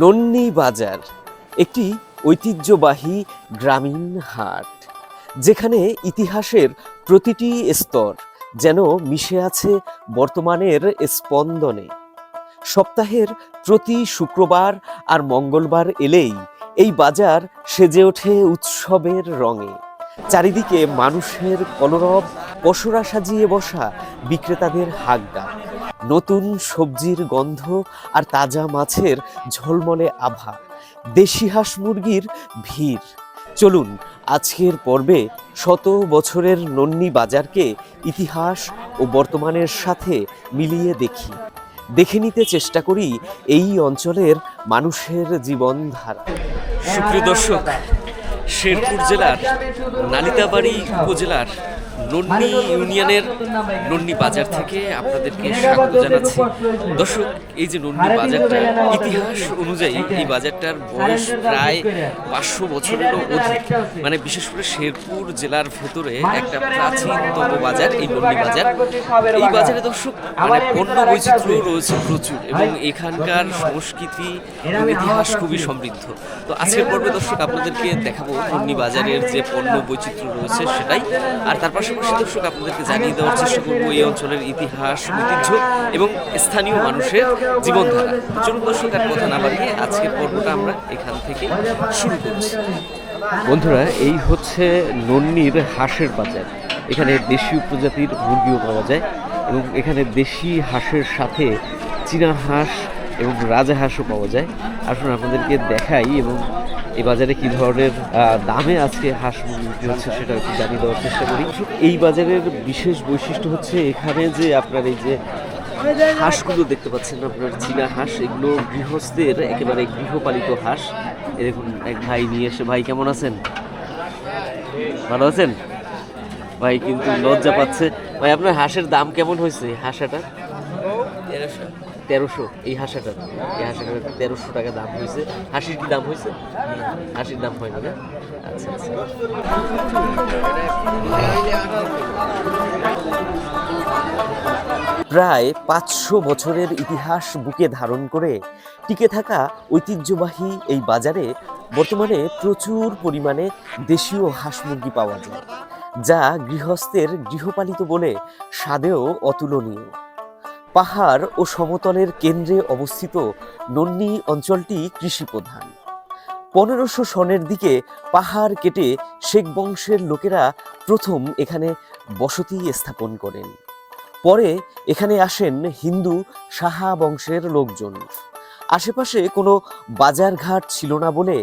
নন্নি বাজার, একটি ঐতিহ্যবাহী গ্রামীণ হাট, যেখানে ইতিহাসের প্রতিটি স্তর যেন মিশে আছে বর্তমানের স্পন্দনে। সপ্তাহের প্রতি শুক্রবার আর মঙ্গলবার এলেই এই বাজার সেজে ওঠে উৎসবের রঙে। চারিদিকে মানুষের কলরব পসরা সাজিয়ে বসা, বিক্রেতাদের হাগডা নতুন সবজির গন্ধ আর তাজা মাছের ঝলমলে আভা। দেশি হাঁস মুরগির ভিড়। চলুন, আজকের পর্বে শত বছরের নন্নি বাজারকে ইতিহাস ও বর্তমানের সাথে মিলিয়ে দেখি। দেখে নিতে চেষ্টা করি এই অঞ্চলের মানুষের জীবনধারা। সুপ্রিয় দর্শক শেরপুর জেলার নালিতাবাড়ি উপজেলার নন্নি ইউনিয়নের নন্নি বাজার থেকে আপনাদেরকে স্বাগত জানাচ্ছি দর্শক এই যে নন্নি বাজারটা ইতিহাস অনুযায়ী এই বাজারটার বয়স প্রায় পাঁচশো বছরেরও অধিক মানে বিশেষ করে শেরপুর জেলার ভেতরে একটা প্রাচীনতম বাজার এই নন্নি বাজার এই বাজারে দর্শক মানে পণ্য বৈচিত্র্য রয়েছে প্রচুর এবং এখানকার সংস্কৃতি এবং ইতিহাস খুবই সমৃদ্ধ তো আজকের পর্বে দর্শক আপনাদেরকে দেখাবো নন্নি বাজারের যে পণ্য বৈচিত্র্য রয়েছে সেটাই আর তার পাশাপাশি দর্শক আপনাদেরকে জানিয়ে দেওয়ার চেষ্টা করব এই অঞ্চলের ইতিহাস, ঐতিহ্য এবং স্থানীয় মানুষের জীবনধারা। চলুন দর্শক, আর কথা না বাড়িয়ে আজকের পর্বটা আমরা এখান থেকে শুরু করছি। বন্ধুরা, এই হচ্ছে নন্নির হাঁসের বাজার। এখানে দেশি প্রজাতির মুরগিও পাওয়া যায় এবং এখানে দেশি হাঁসের সাথে চীনা হাঁস এবং রাজা হাঁসও পাওয়া যায়। আসুন আপনাদেরকে দেখাই এবং এই বাজারে কি ধরনের দামে আজকে হাঁস মুরগি হচ্ছে সেটা একটু জানিয়ে দেওয়ার চেষ্টা করি। এই বাজারের বিশেষ বৈশিষ্ট্য হচ্ছে এখানে যে আপনার এই যে হাঁসগুলো দেখতে পাচ্ছেন আপনার চীনা হাঁস, এগুলো গৃহস্থের একেবারে গৃহপালিত হাঁস। এরকম এক ভাই নিয়ে এসে, ভাই, কেমন আছেন? ভালো আছেন? ভাই কিন্তু লজ্জা পাচ্ছে। ভাই, আপনার হাঁসের দাম কেমন হয়েছে হাঁসাটা এই হাঁসাটার এই হাঁসাটার তেরোশো টাকা দাম হয়েছে। হাসির কি দাম হয়েছে? হাসির দাম হয়নি না। আচ্ছা আচ্ছা। প্রায় পাঁচশো বছরের ইতিহাস বুকে ধারণ করে টিকে থাকা ঐতিহ্যবাহী এই বাজারে বর্তমানে প্রচুর পরিমাণে দেশীয় হাঁস মুরগি পাওয়া যায়, যা গৃহস্থের গৃহপালিত বলে স্বাদেও অতুলনীয়। পাহাড় ও সমতলের কেন্দ্রে অবস্থিত নন্নি অঞ্চলটি কৃষি প্রধান পনেরোশো সনের দিকে পাহাড় কেটে শেখ বংশের লোকেরা প্রথম এখানে বসতি স্থাপন করেন। পরে এখানে আসেন হিন্দু সাহা বংশের লোকজন। আশেপাশে কোনো বাজারঘাট ছিল না বলে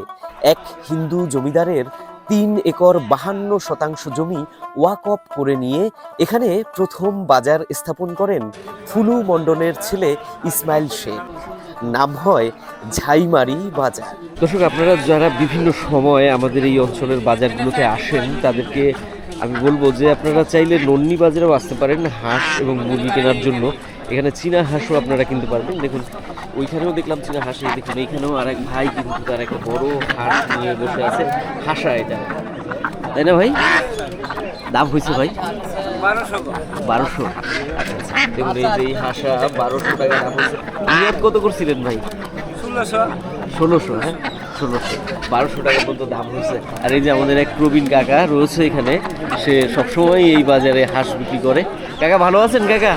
এক হিন্দু জমিদারের তিন একর বাহান্ন শতাংশ জমি ওয়াকফ করে নিয়ে এখানে প্রথম বাজার স্থাপন করেন ফুলু মণ্ডলের ছেলে ইসমাইল শেখ। নাম হয় ঝাইমারি বাজার। দর্শক, আপনারা যারা বিভিন্ন সময়ে আমাদের এই অঞ্চলের বাজারগুলোতে আসেন, তাদেরকে আমি বলব যে আপনারা চাইলে নন্নি বাজারেও আসতে পারেন হাঁস এবং মুরগি কেনার জন্য। এখানে চীনা হাঁসও আপনারা কিনতে পারবেন। দেখুন ওইখানেও দেখলাম চীনা হাঁস দেখুন এইখানেও আর এক ভাই কিন্তু তার একটা বড় হাঁস নিয়ে বসে আছে। হাসা এটা। তাই না ভাই? দাম হয়েছে ভাই? বারোশো। আচ্ছা আচ্ছা। দেখুন এই যে হাঁসা বারোশো টাকা দাম হয়েছে। নিয়াত কত করছিলেন ভাই? ষোলোশো। হ্যাঁ? ষোলোশো। বারোশো টাকা পর্যন্ত দাম হয়েছে। আর এই যে আমাদের এক প্রবীণ কাকা রয়েছে এখানে সে সবসময় এই বাজারে হাঁস বিক্রি করে। কাকা ভালো আছেন কাকা?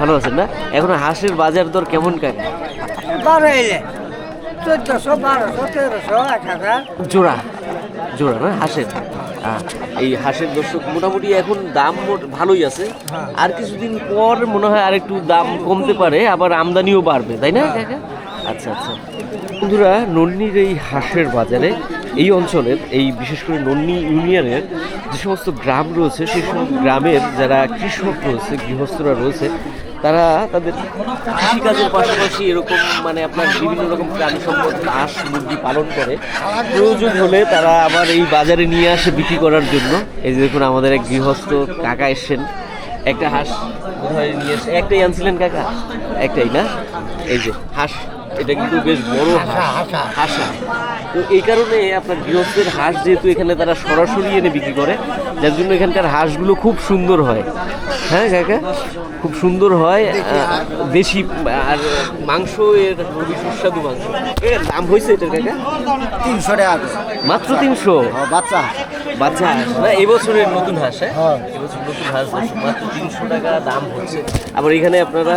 ভালো আছেন না? এখন হাঁসের বাজার দর কেমন কাকা বারো এলে চোদ্দশো বারোশো তেরোশো এক হাজার। জোড়া জোড়া না হাঁসের? এই হাঁসের দর্শক মোটামুটি এখন দাম ভালোই আছে। আর কিছুদিন পর মনে হয় আরেকটু দাম কমতে পারে আবার আমদানিও বাড়বে তাই না কাকা? আচ্ছা আচ্ছা। বন্ধুরা নন্নির এই হাঁসের বাজারে এই অঞ্চলের এই বিশেষ করে নন্নি ইউনিয়নের যে সমস্ত গ্রাম রয়েছে সেই সমস্ত গ্রামের যারা কৃষক রয়েছে গৃহস্থরা রয়েছে তারা তাদের কৃষিকাজের পাশাপাশি এরকম মানে আপনার বিভিন্ন রকম প্রাণী সম্পদ হাঁস মুরগি পালন করে। প্রয়োজন হলে তারা আবার এই বাজারে নিয়ে আসে বিক্রি করার জন্য। এই যে দেখুন আমাদের এক গৃহস্থ কাকা এসছেন। একটা হাঁস বোধহয় নিয়ে এসে একটাই আনছিলেন কাকা? একটাই না? এই যে হাঁস এটা কিন্তু বেশ বড় হাঁসা। হাঁসা তো এই কারণে আপনার গৃহস্থের হাঁস যেহেতু এখানে তারা সরাসরি এনে বিক্রি করে যার জন্য এখানকার হাঁসগুলো খুব সুন্দর হয়। হ্যাঁ কাকা খুব সুন্দর হয় দেশি আর মাংস এর খুবই সুস্বাদু মাংস। এর দাম হয়েছে এটার কাকা? তিনশো টাকা মাত্র তিনশো? বাচ্চা বাচ্চা হাঁস না এবছরের নতুন হাঁস হ্যাঁ? এবছর নতুন হাঁস মাত্র তিনশো টাকা দাম হচ্ছে। আবার এখানে আপনারা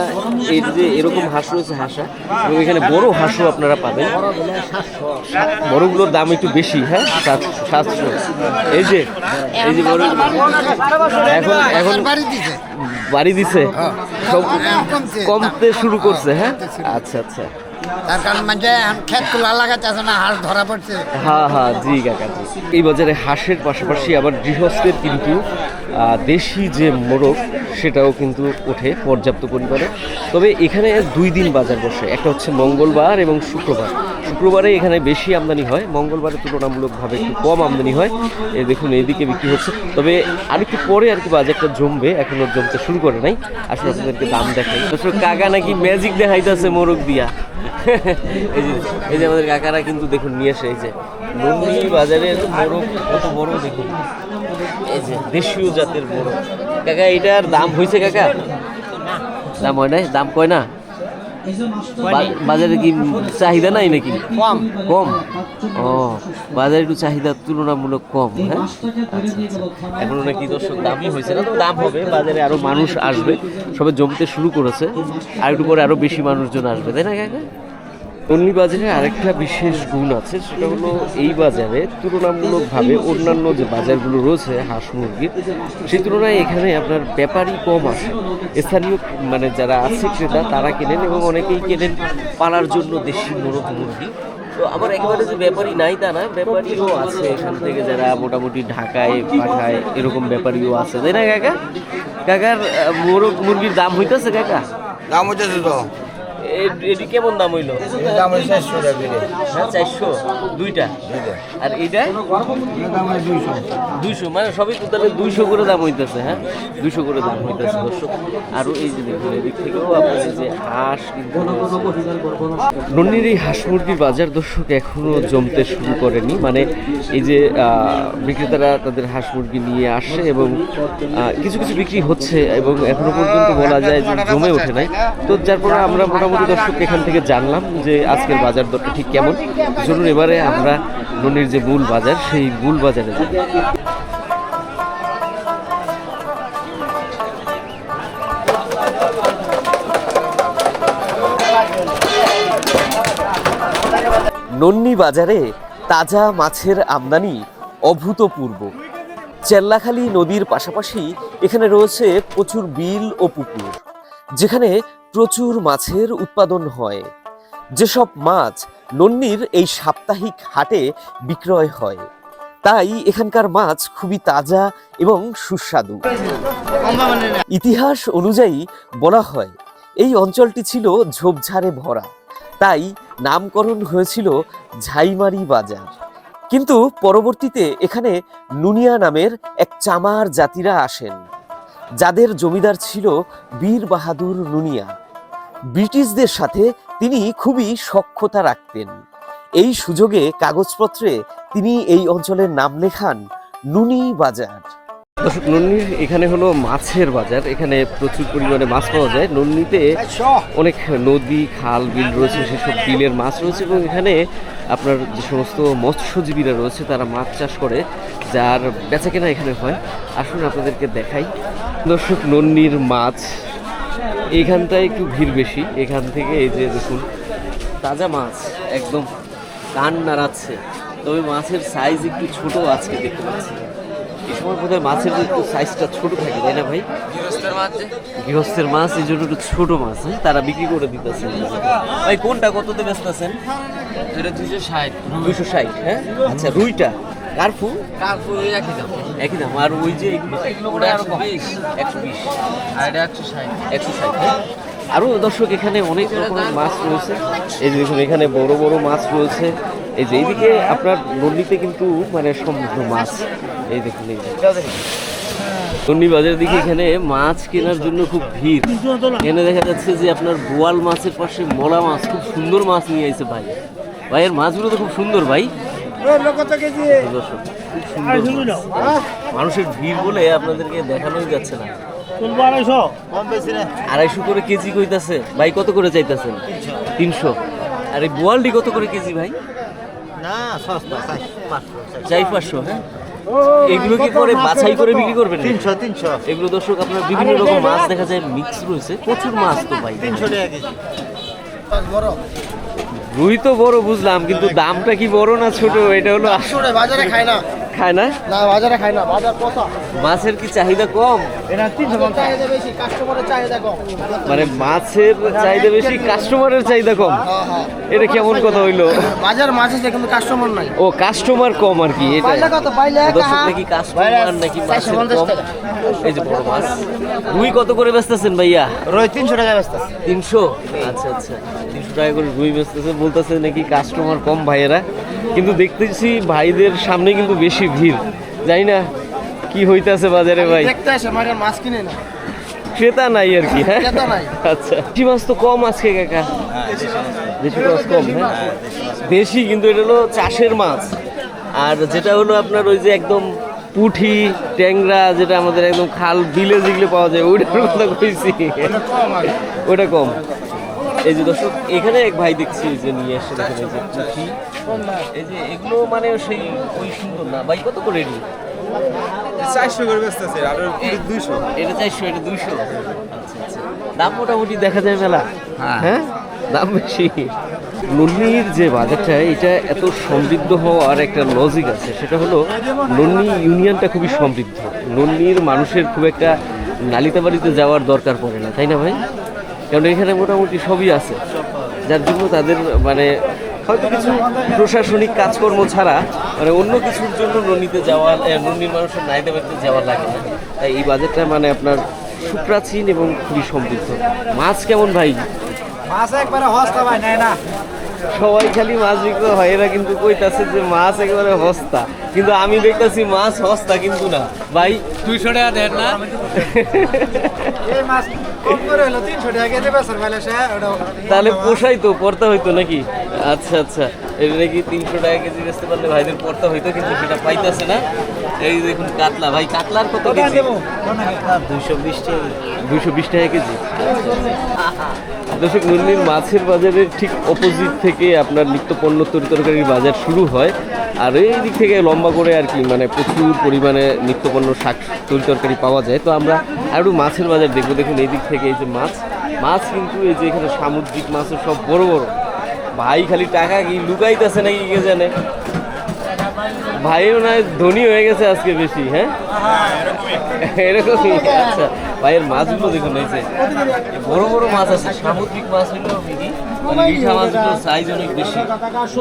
এই যে এরকম হাঁস রয়েছে হাঁসা এবং এখানে বড় হাঁসও আপনারা পাবেন। বড়গুলোর দাম একটু বেশি হ্যাঁ? সাত- সাতশো। এই যে এই যে বড় এখন এখন বাড়ি দিছে। সব কমতে শুরু করছে হ্যাঁ? আচ্ছা আচ্ছা। তার কারণ মানে ক্ষেত খোলা লাগাচ্ছে না, হাঁস ধরা পড়ছে। হ্যাঁ হ্যাঁ জি, কাকা এই বাজারে হাঁসের পাশাপাশি আবার গৃহস্থের কিন্তু দেশি যে মোরগ, সেটাও কিন্তু ওঠে পর্যাপ্ত পরিমাণে। তবে এখানে দুই দিন বাজার বসে, একটা হচ্ছে মঙ্গলবার এবং শুক্রবার। শুক্রবারে এখানে বেশি আমদানি হয়, মঙ্গলবারে তুলনামূলকভাবে একটু কম আমদানি হয়। এ, দেখুন এইদিকে বিক্রি হচ্ছে। তবে আরেকটু পরে আর কি বাজারটা জমবে, এখনও জমতে শুরু করে নাই। আসলে আপনাদেরকে দাম দেখাই। কাকা নাকি ম্যাজিক দেখাইতেছে মোরগ দিয়া। এই যে এই যে আমাদের কাকারা কিন্তু দেখুন নিয়ে আসে এই যে নন্দী বাজারের মোরগ কত বড় দেখুন। এই যে দেশীয় জাতের মোরগ। কাকা এটার দাম হয়েছে কাকা? দাম হয় নাই? দাম কয় না? বাজারে কি চাহিদা নাই নাকি? কম। কম? ও বাজারে একটু চাহিদা তুলনামূলক কম হ্যাঁ? আচ্ছা, আচ্ছা। এখনও নাকি দর্শক দামই হয়েছে না তো দাম হবে। বাজারে আরও মানুষ আসবে। সবে জমতে শুরু করেছে। আর একটু পরে আরও বেশি মানুষজন আসবে তাই না কাকা? অন্যি বাজারে আরেকটা বিশেষ গুণ আছে, সেটা হলো এই বাজারে তুলনামূলকভাবে অন্যান্য যে বাজারগুলো রয়েছে, হাঁস মুরগির সেই তুলনায় এখানে আপনার ব্যাপারই কম আসে স্থানীয় মানে যারা আছে ক্রেতা, তারা কেনেন এবং অনেকেই কেনেন পালার জন্য দেশি মোরগ মুরগি। তো আবার একেবারে যে ব্যাপারী নাই তা না, ব্যাপারীও আছে এখান থেকে যারা মোটামুটি ঢাকায় পাঠায়, এরকম ব্যাপারীও আছে। তাই না, কাকা? কাকার মোরগ মুরগির দাম হইতেছে, কাকা? দাম হইতেছে তো। এটি কেমন দাম হইল? দাম হচ্ছে চারশো টাকা হ্যাঁ চারশো? দুইটা? আর এইটা? দুইশো। দুইশো? মানে সবই তাহলে দুইশো করে দাম হইতেছে হ্যাঁ? দুইশো করে দাম হইতেছে দর্শক। আরও এই যে দেখুন এদিক থেকেও আপনার এই যে হাঁস নন্দির এই হাঁস মুরগির বাজার দর্শক এখনও জমতে শুরু করেনি। মানে এই যে আহ, বিক্রেতারা তাদের হাঁস মুরগি নিয়ে আসে এবং কিছু কিছু বিক্রি হচ্ছে এবং এখনও পর্যন্ত বলা যায় যে জমে ওঠে নাই। তো যার পরে আমরা মোটামুটি দর্শক, এখান থেকে জানলাম যে আজকের বাজার দরটা ঠিক কেমন। চলুন এবারে আমরা ননির যে মূল বাজার, সেই মূল বাজারে যাই। নন্নি বাজারে তাজা মাছের আমদানি অভূতপূর্ব। চেল্লাখালী নদীর পাশাপাশি এখানে রয়েছে প্রচুর বিল ও পুকুর, যেখানে প্রচুর মাছের উৎপাদন হয়। যেসব মাছ নন্নির এই সাপ্তাহিক হাটে বিক্রয় হয়, তাই এখানকার মাছ খুবই তাজা এবং সুস্বাদু। ইতিহাস অনুযায়ী বলা হয়, এই অঞ্চলটি ছিল ঝোপঝাড়ে ভরা, তাই নামকরণ হয়েছিল ঝাইমারি বাজার। কিন্তু পরবর্তীতে এখানে নুনিয়া নামের এক চামার জাতিরা আসেন, যাদের জমিদার ছিল বীর বাহাদুর নুনিয়া। ব্রিটিশদের সাথে তিনি খুবই সক্ষতা রাখতেন। এই সুযোগে কাগজপত্রে তিনি এই অঞ্চলের নাম লেখান নুনি বাজার। দর্শক এখানে হলো মাছের বাজার। এখানে প্রচুর পরিমাণে মাছ পাওয়া যায়। নন্নিতে অনেক নদী, খাল, বিল রয়েছে, সেসব বিলের মাছ রয়েছে এবং এখানে আপনার যে সমস্ত মৎস্যজীবীরা রয়েছে, তারা মাছ চাষ করে, যার বেচা কেনা এখানে হয়। আসুন আপনাদেরকে দেখাই। দর্শক নন্নির মাছ এইখানটায় একটু ভিড় বেশি। এখান থেকে এই যে দেখুন তাজা মাছ একদম কান নাড়াচ্ছে। তবে মাছের সাইজ একটু ছোট আছে দেখতে পাচ্ছি। এই সময় বোধহয় মাছের একটু সাইজটা ছোট থাকে তাই না ভাই? গৃহস্থের মাছ এই জন্য একটু ছোট মাছ হ্যাঁ? তারা বিক্রি করে দিতেছে ভাই কোনটা? কততে ব্যস্ত এটা দুইশো ষাট। দুইশো ষাট হ্যাঁ? আচ্ছা রুইটা। কারফু? কাকু একই দাম। একই দাম। আর ওই যে ওটা একশো বিশ একশো বিশ। আর এটা একশো ষাট। একশো ষাট আরও দর্শক এখানে অনেক রকমের মাছ রয়েছে। এই যে দেখুন এখানে বড় বড় মাছ রয়েছে। এই যে এইদিকে আপনার নদীতে কিন্তু মানে সমৃদ্ধ মাছ। এই দেখুন এই বাজারের দিকে এখানে মাছ কেনার জন্য খুব ভিড়। এখানে দেখা যাচ্ছে যে আপনার বোয়াল মাছের পাশে মলা মাছ খুব সুন্দর মাছ নিয়ে আইছে ভাই। ভাইয়ের মাছগুলো তো খুব সুন্দর ভাই। মাছ। মানুষের ভিড় বলে আপনাদেরকে দেখানোই যাচ্ছে না। আড়াইশো। করে কেজি কইতাছে। ভাই কত করে চাইতেছেন? তিনশো। আর এই বোয়ালটি কত করে কেজি ভাই? না সস্তা চাই পাঁচশো হ্যাঁ? এগুলো কি করে বাছাই করে বিক্রি করবেন? তিনশো তিনশো। এগুলো দর্শক আপনার বিভিন্ন রকম মাছ দেখা যায় মিক্স রয়েছে। প্রচুর মাছ তো ভাই। তিনশো টাকা কেজি। বড়। রুই তো বড় বুঝলাম কিন্তু দামটা কি বড় না ছোট? এটা হলো বাজারে খায় না। খায় না? না বাজারে খায় না বাজার পচা। মাছের কি চাহিদা কম? এটা চাহিদা বেশি কাস্টমারের চাহিদা কম। মানে মাছের চাহিদা বেশি কাস্টমারের চাহিদা কম? এটা কেমন কথা হইল? বাজার মাছ আছে কিন্তু কাস্টমার নাই। ও কাস্টমার কম আর কি এটা। দর্শক নাকি কাস্টমার নাকি মাছের কম? এই যে বড় মাছ। রুই কত করে বেচতেছেন ভাইয়া? রোজ তিনশো টাকা ব্যস্ত তিনশো? আচ্ছা আচ্ছা। তিনশো টাকা করে রুই বেচতেছে বলতেছে নাকি কাস্টমার কম ভাইয়েরা। কিন্তু দেখতেছি ভাইদের সামনে কিন্তু বেশি ভিড়। জানি না কি হইতাছে বাজারে ভাই। দেখতে আসে মাগের মাছ কিনে না। ক্রেতা নাই আর কি হ্যাঁ? ক্রেতা নাই। আচ্ছা। দেশি মাছ তো কম আজকে কাকা। দেশি মাছ কম। হ্যাঁ? দেশি কিন্তু এটা হলো চাষের মাছ। আর যেটা হলো আপনার ওই যে একদম পুঠি ট্যাংরা যেটা আমাদের একদম খাল বিলে যেগুলো পাওয়া যায় ওইটার কথা কইছি। ওটা কম। এই যে দর্শক এখানে এক ভাই দেখছি যে নিয়ে এসে দেখেন এই যে পুঁঠি এই যে এগুলো মানে সেই ওই সুন্দর না। ভাই কত করে এটি চারশো করে ব্যস্ত আছে আর দুইশো। এটা চারশো এটা দুইশো। আচ্ছা আচ্ছা। দাম মোটামুটি দেখা যায় মেলা। হ্যাঁ। দাম বেশি। নন্নির যে বাজারটা এটা এত সমৃদ্ধ হওয়ার একটা লজিক আছে। সেটা হলো নন্নি ইউনিয়নটা খুবই সমৃদ্ধ। নন্নির মানুষের খুব একটা নালিতা বাড়িতে যাওয়ার দরকার পড়ে না তাই না ভাই? কারণ এখানে মোটামুটি সবই আছে। যার জন্য তাদের মানে হয়তো কিছু প্রশাসনিক কাজকর্ম ছাড়া মানে অন্য কিছুর জন্য নন্দিতে যাওয়া এ, নন্দির মানুষের নাইতে বাড়িতে যাওয়া লাগে না। তাই এই বাজারটা মানে আপনার সুপ্রাচীন এবং খুবই সমৃদ্ধ। মাছ কেমন ভাই? মাছ একবারে হস্তা ভাই নেয় না। সবাই খালি মাছ বিক্রি হয় এরা কিন্তু কইতাছে যে মাছ একেবারে হস্তা। কিন্তু আমি দেখতেছি মাছ হস্তা কিন্তু না। ভাই দুইশো টাকা দেন না? এই মাছ তাহলে পোষাই তো পড়তে হইতো নাকি? আচ্ছা আচ্ছা। এটা নাকি তিনশো টাকা কেজি বেচতে পারলে ভাইদের পড়তা হইতো কিন্তু সেটা পাইতেছে না। এই দেখুন কাতলা ভাই কাতলার কত কেজি? দুইশো বিশ টাকা দুইশো বিশ টাকা কেজি। দর্শক নন্দির মাছের বাজারের ঠিক অপোজিট থেকে আপনার নিত্য পণ্য তরি তরকারির বাজার শুরু হয়। আর এই দিক থেকে লম্বা করে আর কি মানে প্রচুর পরিমাণে নিত্যপণ্য শাক তরি তরকারি পাওয়া যায়। তো আমরা আরও মাছের বাজার দেখব। দেখুন এই দিক থেকে এই যে মাছ মাছ কিন্তু এই যে এখানে সামুদ্রিক মাছও সব বড় বড়। ভাই খালি টাকা কি লুকাইতেছে নাকি কে জানে? ভাইও নয় ধনী হয়ে গেছে আজকে বেশি হ্যাঁ? এরকমই আচ্ছা। ভাইয়ের মাছগুলো দেখুন এই যে বড় বড় মাছ আছে সামুদ্রিক মাছ হইল মিনি মানে রিঠা মাছগুলোর সাইজ অনেক বেশি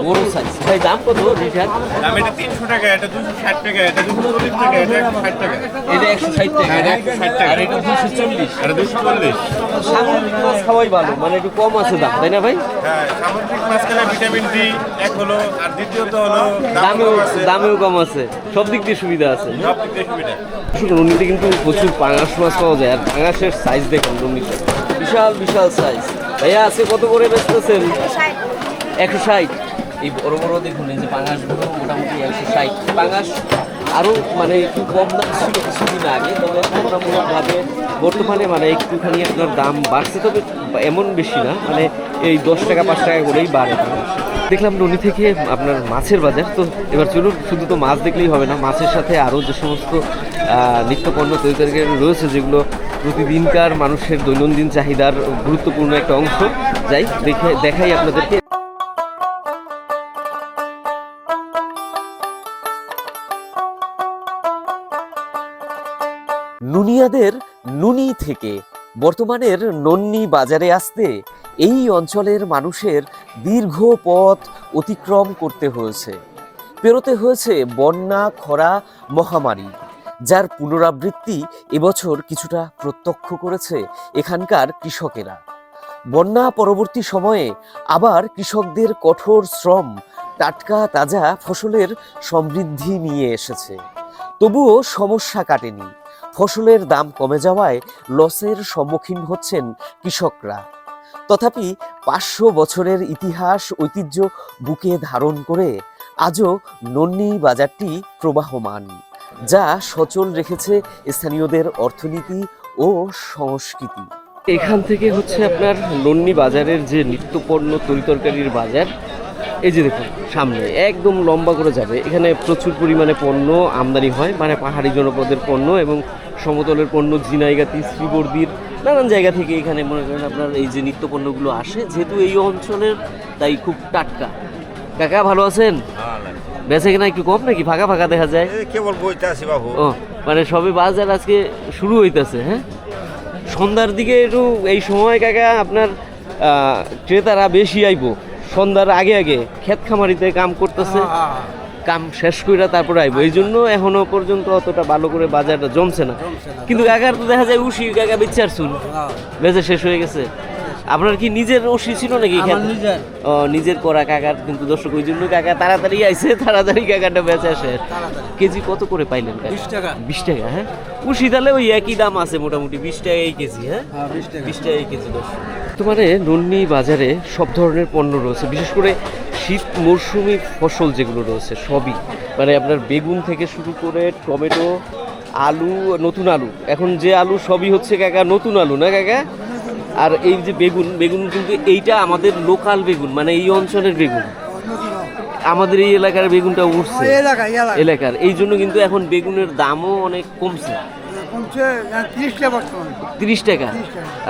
বড় সাইজ ভাই দাম কত রিঠার দাম এটা তিনশো টাকা এটা দুশো ষাট টাকা এটা দুশো চল্লিশ টাকা এটা একশো ষাট টাকা। এটা একশো ষাট টাকা। এটা 160 টাকা। আর এটা দুশো চল্লিশ। এটা দুশো চল্লিশ। সামুদ্রিক মাছ খাওয়াই ভালো মানে একটু কম আছে দাম তাই না ভাই? হ্যাঁ সামুদ্রিক মাছ খেলে ভিটামিন ডি এক হলো আর দ্বিতীয়ত হলো দামেও কম আছে। দামেও কম আছে সব দিক দিয়ে সুবিধা আছে। সব দিক দিয়ে সুবিধা। কিন্তু প্রচুর পাঙাশ মাছ পাওয়া যায়। আর পাঙাশের সাইজ দেখুন নদীতে বিশাল বিশাল সাইজ ভাইয়া আছে কত করে বেচতেছেন? একশো ষাট। এই বড় বড় দেখুন, এই যে পাঙাশগুলো মোটামুটি একশো ষাট। পাঙাশ আরও মানে একটু কম দাম ছিল কিছুদিন আগে, তবে তুলনামূলকভাবে বর্তমানে মানে একটুখানি আপনার দাম বাড়ছে, তবে এমন বেশি না। মানে এই দশ টাকা, পাঁচ টাকা করেই বাড়ে। দেখলাম নদী থেকে আপনার মাছের বাজার। তো এবার চলুন, শুধু তো মাছ দেখলেই হবে না, মাছের সাথে আরও যে সমস্ত নিত্যপণ্য তৈরি রয়েছে, যেগুলো প্রতিদিনকার মানুষের দৈনন্দিন চাহিদার গুরুত্বপূর্ণ একটা অংশ। যাই, দেখে দেখাই আপনাদেরকে। নুনিয়াদের নুনি থেকে বর্তমানের নন্নি বাজারে আসতে এই অঞ্চলের মানুষের দীর্ঘ পথ অতিক্রম করতে হয়েছে। পেরোতে হয়েছে বন্যা, খরা, মহামারী। যার পুনরাবৃত্তি এবছর কিছুটা প্রত্যক্ষ করেছে এখানকার কৃষকেরা। বন্যা পরবর্তী সময়ে আবার কৃষকদের কঠোর শ্রম, টাটকা তাজা ফসলের সমৃদ্ধি নিয়ে এসেছে। তবুও সমস্যা কাটেনি। ফসলের দাম কমে যাওয়ায় লসের সম্মুখীন হচ্ছেন কৃষকরা। তথাপি পাঁচশো বছরের ইতিহাস, ঐতিহ্য বুকে ধারণ করে আজও নন্নি বাজারটি প্রবাহমান, যা সচল রেখেছে স্থানীয়দের অর্থনীতি ও সংস্কৃতি। এখান থেকে হচ্ছে আপনার নন্নি বাজারের যে নিত্যপণ্য তরিতরকারির বাজার, এই যে দেখুন, সামনে একদম লম্বা করে যাবে। এখানে প্রচুর পরিমাণে পণ্য আমদানি হয় মানে পাহাড়ি জনপদের পণ্য এবং সমতলের পণ্য জিনাইগাতি শ্রীবর্দির নানান জায়গা থেকে এখানে মনে করেন আপনার এই যে নিত্য পণ্যগুলো আসে যেহেতু এই অঞ্চলের তাই খুব টাটকা। কাকা ভালো আছেন? বেঁচে কিনা একটু কম নাকি? ফাঁকা ফাঁকা দেখা যায়। কেবল বইতে আছি বাবু। ও মানে সবে বাজার আজকে শুরু হইতাছে হ্যাঁ? সন্ধ্যার দিকে একটু এই সময় কাকা আপনার ক্রেতারা বেশি আইব। সন্ধ্যার আগে আগে ক্ষেত খামারিতে কাম করতেছে। কাম শেষ কইরা তারপরে আইব। এই জন্য এখনও পর্যন্ত অতটা ভালো করে বাজারটা জমছে না। কিন্তু কাকার তো দেখা যায় উশি কাকা বিচার শুন বেচে শেষ হয়ে গেছে। আপনার কি নিজের ওষি ছিল নাকি ও নিজের করা কাকার কিন্তু দর্শক ওই জন্য কাকা তাড়াতাড়ি আইছে তাড়াতাড়ি কাকাটা বেচা শেষ। কেজি কত করে পাইলেন বিশ টাকা। বিশ টাকা হ্যাঁ? উশি তাহলে ওই একই দাম আছে মোটামুটি বিশ টাকাই কেজি হ্যাঁ? হ্যাঁ বিশ টাকা। বিশ টাকাই কেজি দশ তোমারে নন্নি বাজারে সব ধরনের পণ্য রয়েছে। বিশেষ করে শীত মরশুমি ফসল যেগুলো রয়েছে সবই। মানে আপনার বেগুন থেকে শুরু করে টমেটো আলু নতুন আলু। এখন যে আলু সবই হচ্ছে কাকা নতুন আলু না কাকা? আর এই যে বেগুন বেগুন কিন্তু এইটা আমাদের লোকাল বেগুন মানে এই অঞ্চলের বেগুন। আমাদের এই এলাকার বেগুনটা উঠছে। এলাকা এলাকা এলাকার। এই জন্য কিন্তু এখন বেগুনের দামও অনেক কমছে। তিরিশ টাকা বর্তমান। 30 টাকা।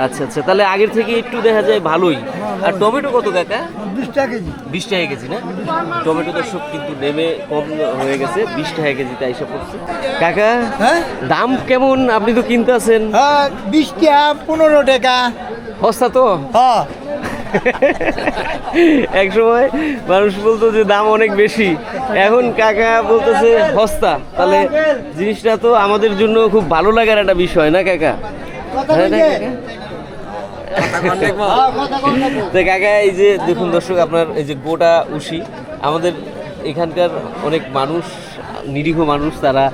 আচ্ছা আচ্ছা তাহলে আগের থেকে একটু দেখা যায় ভালোই। আর টমেটো কত কাকা? বিশ টাকা কেজি। বিশ টাকা কেজি না? টমেটো দর্শক কিন্তু নেমে কম হয়ে গেছে বিশ টাকা কেজিতে সব পড়ছে কাকা হ্যাঁ? দাম কেমন? আপনি তো কিনতে আছেন। হ্যাঁ বিশ টাকা পনেরো টাকা। সস্তা তো? হ্যাঁ। এক সময় মানুষ বলতো যে দাম অনেক বেশি। এখন কাকা বলতেছে সস্তা। তাহলে জিনিসটা তো আমাদের জন্য খুব ভালো লাগার একটা বিষয় না কাকা? হ্যাঁ না কাকা? তো কাকা এই যে দেখুন দর্শক আপনার এই যে গোটা উশি আমাদের এখানকার অনেক মানুষ নিরীহ মানুষ তারা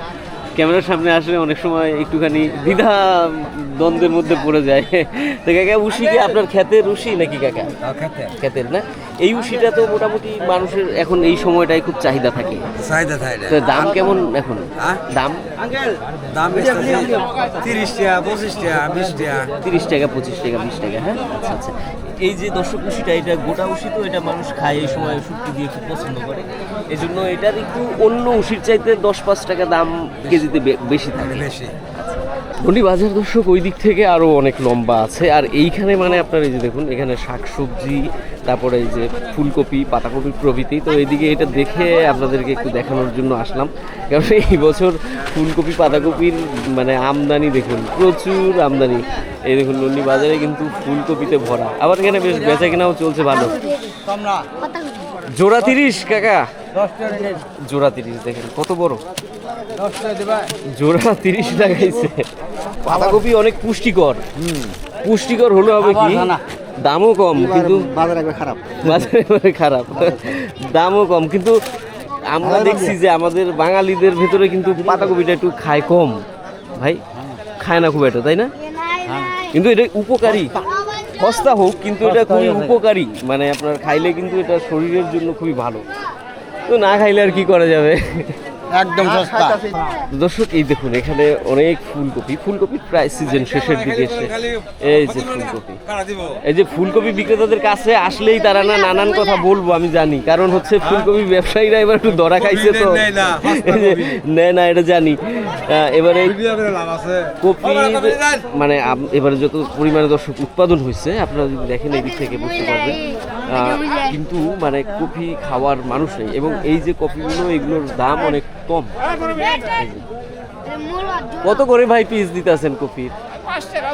ক্যামেরার সামনে আসলে অনেক সময় একটুখানি দ্বিধা দ্বন্দ্বের মধ্যে পড়ে যায়। তো কাকা উশি কি আপনার ক্ষেতের উশি নাকি কাকা? ক্ষেতের। না? এই উশিটা তো মোটামুটি মানুষের এখন এই সময়টায় খুব চাহিদা থাকে। চাহিদা থাকে। তো দাম কেমন এখন? দাম? দাম তিরিশ টাকা পঁচিশ টাকা বিশ টাকা। তিরিশ টাকা পঁচিশ টাকা বিশ টাকা হ্যাঁ? আচ্ছা আচ্ছা। এই যে দর্শক উশিটা এটা গোটা উশি তো এটা মানুষ খায় এই সময় শুক্তি দিয়ে খুব পছন্দ করে। এই জন্য এটার একটু অন্য উশির চাইতে দশ পাঁচ টাকা দাম কেজিতে বে- বেশি থাকে। বেশি। ধনী বাজার দর্শক ওই দিক থেকে আরও অনেক লম্বা আছে। আর এইখানে মানে আপনার এই যে দেখুন এখানে শাকসবজি তারপরে এই যে ফুলকপি পাতাকপি প্রভৃতি। তো এইদিকে এটা দেখে আপনাদেরকে একটু দেখানোর জন্য আসলাম। কারণ এই বছর ফুলকপি পাতাকপির মানে আমদানি দেখুন প্রচুর আমদানি। এই দেখুন নন্দি বাজারে কিন্তু ফুলকপিতে ভরা। আবার এখানে বেশ বেচা কেনাও চলছে ভালো। জোড়া তিরিশ কাকা। জোড়া তিরিশ দেখেন কত বড়। জোড়া তিরিশ লাগাইছে। বাঁধাকপি অনেক পুষ্টিকর। পুষ্টিকর হলে হবে কি? দামও কম কিন্তু বাজার একবার খারাপ। বাজারে খারাপ। দামও কম কিন্তু আমরা দেখছি যে আমাদের বাঙালিদের ভেতরে কিন্তু পাতাকপিটা একটু খায় কম। ভাই খায় না খুব একটা তাই না? কিন্তু এটা উপকারী। সস্তা হোক কিন্তু এটা খুবই উপকারী। মানে আপনার খাইলে কিন্তু এটা শরীরের জন্য খুবই ভালো। তো না খাইলে আর কি করা যাবে? একদম সস্তা। দর্শক এই দেখুন এখানে অনেক ফুলকপি। ফুলকপি প্রায় সিজন শেষের দিকে এসে এই যে ফুলকপি। এই যে ফুলকপি বিক্রেতাদের কাছে আসলেই তারা না নানান কথা বলব আমি জানি। কারণ হচ্ছে ফুলকপি ব্যবসায়ীরা এবার একটু ধরা খাইছে তো। নেয় না এটা জানি। আহ, এবারে কপি মানে এবারে যত পরিমাণে দর্শক উৎপাদন হয়েছে আপনারা যদি দেখেন এই দিক থেকে বুঝতে পারবেন। কিন্তু মানে কফি খাওয়ার মানুষ নেই এবং এই যে কফিগুলো এগুলোর দাম অনেক কম। কত করে ভাই পিস দিতেছেন কফির? পাঁচ টাকা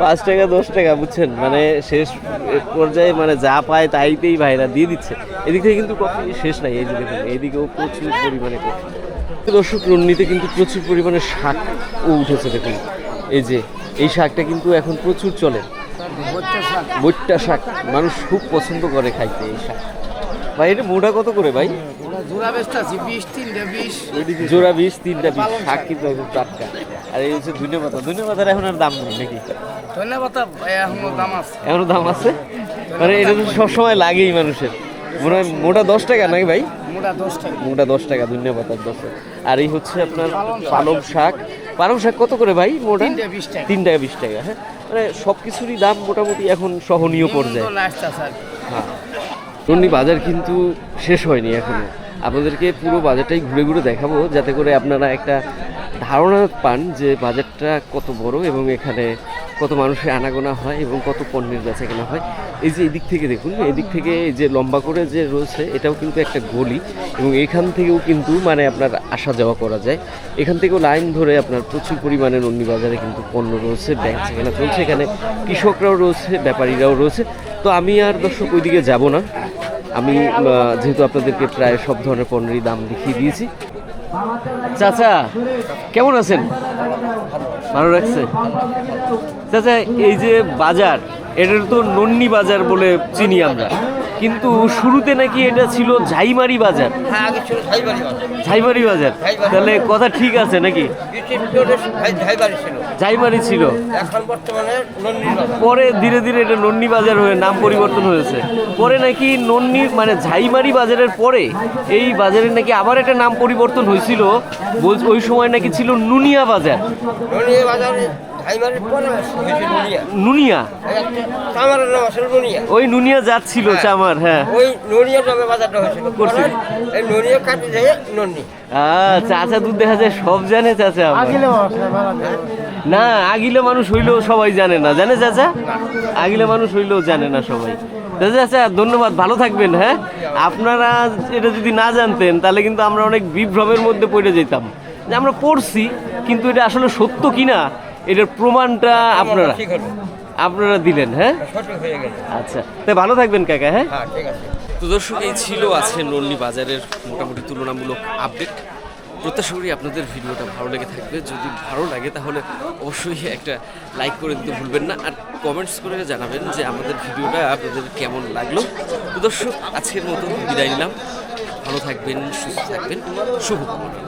পাঁচ টাকা। দশ টাকা বুঝছেন? মানে শেষ পর্যায়ে মানে যা পায় তাইতেই ভাইরা দিয়ে দিচ্ছে। এদিক থেকে কিন্তু কফি শেষ নাই এই দেখুন এইদিকেও প্রচুর পরিমাণে কফি। দর্শক রন্নিতে কিন্তু প্রচুর পরিমাণে শাক উঠেছে দেখুন। এই যে এই শাকটা কিন্তু এখন প্রচুর চলে। বইট্টা শাক। মানুষ খুব পছন্দ করে খাইতে এই শাক। ভাই এটা মোটা কত করে ভাই? জোড়া বিশ তিনটা বিশ। শাক কিন্তু একদম টাটকা। আর এই হচ্ছে ধনে পাতা। ধনে পাতার এখন আর দাম নেই নাকি? ধন্যবাদ এখনও দাম আছে। এখনও দাম আছে? মানে এটা তো সবসময় লাগেই মানুষের। মনে হয় মোটা দশ টাকা নাকি ভাই? মোটা দশ টাকা। মোটা দশ টাকা ধন্যবাদ দশ। আর এই হচ্ছে আপনার পালং শাক। পালং শাক কত করে ভাই মোটা। তিন টাকা। বিশ টাকা হ্যাঁ? মানে সব কিছুরই দাম মোটামুটি এখন সহনীয় পর্যায়ে। হ্যাঁ। টন্ডি বাজার কিন্তু শেষ হয়নি এখনও। আপনাদেরকে পুরো বাজারটাই ঘুরে ঘুরে দেখাবো যাতে করে আপনারা একটা ধারণা পান যে বাজারটা কত বড় এবং এখানে কত মানুষের আনাগোনা হয় এবং কত পণ্যের বেচা কেনা হয়। এই যে এদিক থেকে দেখুন, এদিক থেকে যে লম্বা করে যে রয়েছে, এটাও কিন্তু একটা গলি এবং এখান থেকেও কিন্তু মানে আপনার আসা যাওয়া করা যায়। এখান থেকেও লাইন ধরে আপনার প্রচুর পরিমাণে নন্দী বাজারে কিন্তু পণ্য রয়েছে ব্যাংক কেনা চলছে। এখানে কৃষকরাও রয়েছে, ব্যাপারীরাও রয়েছে। তো আমি আর দর্শক ওইদিকে যাব না। আমি যেহেতু আপনাদেরকে প্রায় সব ধরনের পণ্যেরই দাম দেখিয়ে দিয়েছি। চাচা কেমন আছেন? ভালো লাগছে। চাচা এই যে বাজার এটার তো নন্নি বাজার বলে চিনি আমরা। কিন্তু শুরুতে নাকি এটা ছিল ঝাইমারি বাজার। হ্যাঁ ঝাইমারি বাজার। তাহলে কথা ঠিক আছে নাকি? ছিল। ঝাইমারি ছিল। এখন বর্তমানে পরে ধীরে ধীরে এটা নন্নি বাজার হয়ে নাম পরিবর্তন হয়েছে। পরে নাকি নন্নি মানে ঝাইমারি বাজারের পরে এই বাজারের নাকি আবার একটা নাম পরিবর্তন হয়েছিল। ওই সময় নাকি ছিল নুনিয়া বাজার। ননিয়া ননিয়া। ওই নুনিয়া জাত ছিল চামার হ্যাঁ। ওই ননিয়া নামে বাজারটা হয়েছিল। করছিল। এই ননিয়া কাটি যায় নন্নি। চাচা দুধ দেখা যায় সব জানে চাচা না আগিলে মানুষ হইলেও সবাই জানে না। জানে চাচা? আগিলে মানুষ হইলেও জানে না সবাই। চাচা ধন্যবাদ ভালো থাকবেন হ্যাঁ? আপনারা এটা যদি না জানতেন তাহলে কিন্তু আমরা অনেক বিভ্রমের মধ্যে পড়ে যেতাম। যে আমরা পড়ছি কিন্তু এটা আসলে সত্য কিনা? এটার প্রমাণটা আপনারা আপনারা দিলেন হ্যাঁ? হয়ে আচ্ছা। তাই ভালো থাকবেন কাকা হ্যাঁ? হ্যাঁ তো দর্শক এই ছিল আছে নন্নি বাজারের মোটামুটি তুলনামূলক আপডেট প্রত্যাশা করি আপনাদের ভিডিওটা ভালো লেগে থাকবে। যদি ভালো লাগে তাহলে অবশ্যই একটা লাইক করে দিতে ভুলবেন না। আর কমেন্টস করে জানাবেন যে আমাদের ভিডিওটা আপনাদের কেমন লাগল। তো দর্শক আজকের মতো বিদায় নিলাম। ভালো থাকবেন সুস্থ থাকবেন। শুভ কামনা